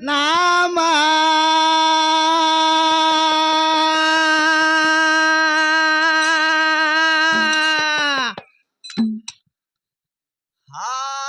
ನಾಮ ಹಾಡೇನ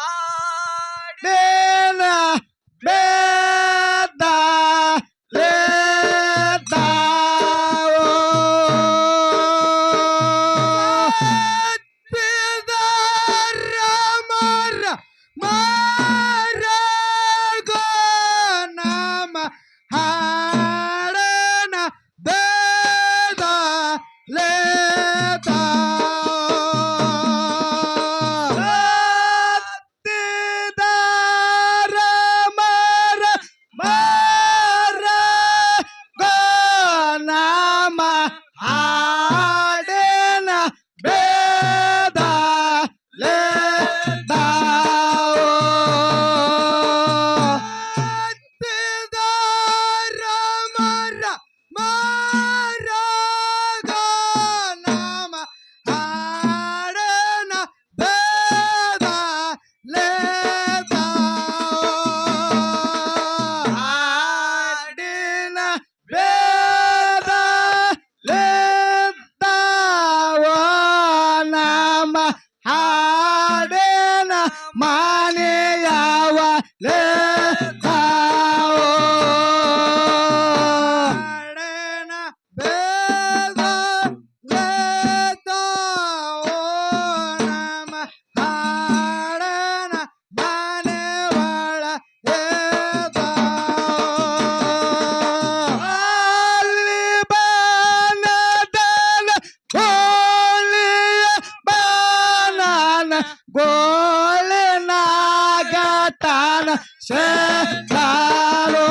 ಗೋಳಿನಾಗತಾನ ಶೇತಾರೋ.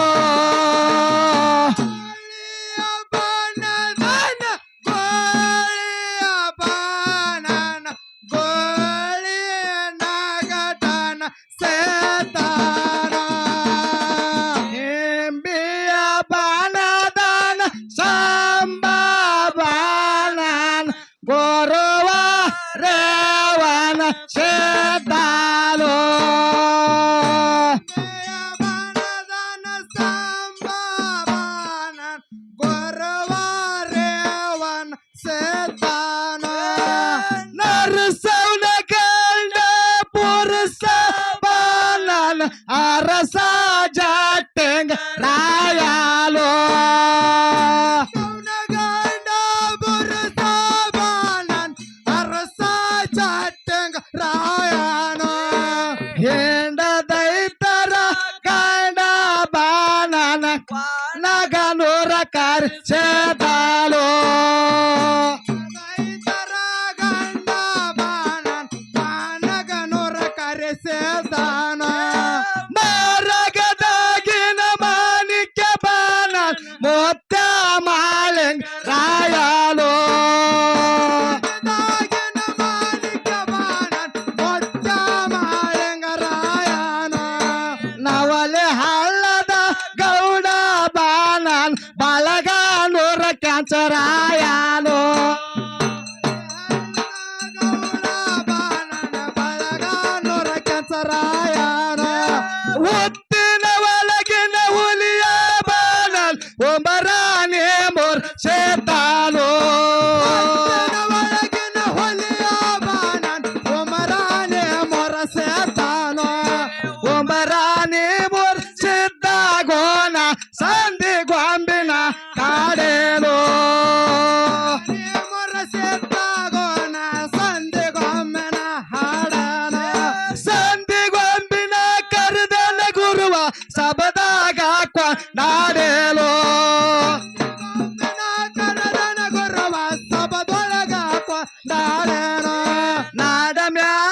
ಬಾನದನ ಗೋಳಿಯ ಬಾನನ ಬಾನ ಮೊತ್ತ ಮಾಳಿಂಗ್ ರಾಯಲೋ ನವಲೆ ಹಳ್ಳದ ಒಮರಾನೆ ಮೊರ್ ಸಿದ್ಧಾಗೋನ ಸಂಧಿ ಗೊಂಬಿನ ಕಾಡೇಲೋ. ಮೊರ ಸಿದ್ಧಾಗೋನ ಸಂಧಿ ಗೊಂಬಿನ ಹಾಡನ ಸಂಧಿ ಗೊಂಬಿನ ಕರೆದನ ಗುರುವ ಸಬದಾಗ ನಾಡೇಲೋ. ಗುರುವ ಸಬದೊಳಗ ನಾಡ ಮ್ಯಾಗ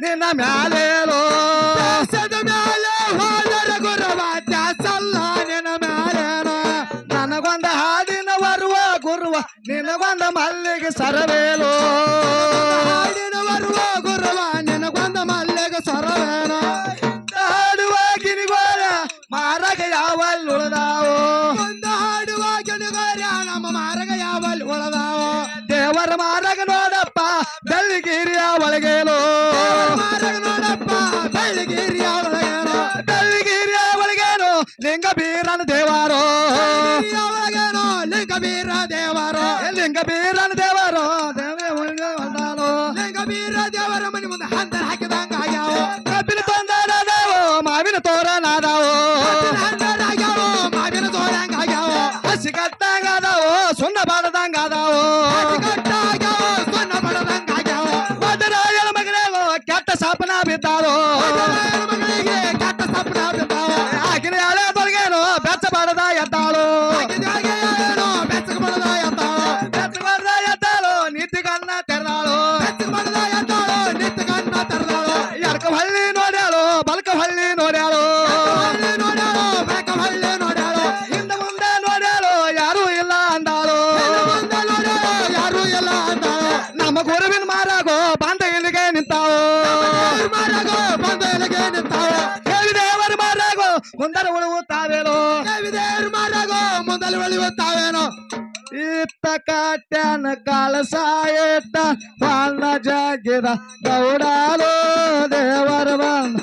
ನಿನ್ನ ಮ್ಯಾಲೇಲೋ ದೇಶದ ಮ್ಯಾಲೆ ಹೋದರ ಗುರುವ ದಾಸಲ್ಲ ನಿನ್ನ ಮ್ಯಾಲೇನೋ ನನಗೊಂದ ಹಾಡಿನ ಬರುವ ಗುರುವ, ನಿನಗೊಂದ ಮಲ್ಲಿಗೆ ಸರವೇಲೋ ಹಾಡಿನ ಬರುವ ಗುರುವ, ನಿನಗೊಂದ ಮಲ್ಲಿಗೆ ಸರವೇನೋ. ಹಾಡುವ ಗಿನಿಗೋರ ಮಾರಕ ಯಾವಲ್ಲಿ ಉಳದಾವೋ. ಒಂದು ಹಾಡುವ ಗಿನಿಗೋರ ನಮ್ಮ ಮಾರಗ ಯಾವಲ್ಲಿ ಉಳದಾವೋ. ದೇವರ ಮಾರಕ ನೋಡಪ್ಪ ಬೆಳ್ಳಿಗಿರಿಯ ಒಳಗೇನು. ಲಿಂಗ ಬೀರ ದೇವರು ಲಿಂಗ ದೇವರು ದೇವಾರೋ ದೇವೇ ಒಳಗೆ ಬಂದಾನು ಲಿಂಗ ಬೀರ ದೇವರ ಮನೆ ಮುಂದೆ ಹಂದರ ಹಾಕಿದಂಗ ಆಗ್ಯಾವ. ಕಬ್ಬಿನ ತೊಂದರದಾವು ಮಾವಿನ ತೋರನಾದಾವು. ಹಂದರ ಆಗ್ಯಾವ ಮಾವಿನ ತೋರಂಗ ಆಗ್ಯಾವ. ಹಸಿ ಕಟ್ಟಂಗಾದಾವು ಸುಣ್ಣ ಬಾಡದಂಗಾದಾವು ಗಟ್ಟ ಆಗ್ಯಾವ ಸೊನ್ನ ಬಾಡದಂಗ ಆಗ್ಯಾವ. ಮದರಾಯಳ ಮಗನೇನು ಕೆಟ್ಟ ಸಾಪನ ಮಗಳಿಗೆ ಕೆಟ್ಟ ಸಪ್ನ ಬಿದ್ದಾವ. ಆಗಿನ ತೊಲಗೇನು ಬೆಚ್ಚ ಬಾಡದ ಮುಂದರ ಉಳುವು ದೇವಿ ದೇವ್ರ ಮಾರಾಗೋ ಮುಂದಲ್ಲಿ ಉಳಿಯುತ್ತಾವೇನೋ ಇತ್ತ ಕಾಟ್ಯಾನ ಕಾಳಸ ಇಟ್ಟ ಪಾಲ ಜಗ್ಗಿದ ಗೌಡಾಲೋ ದೇವರ ಬಂದ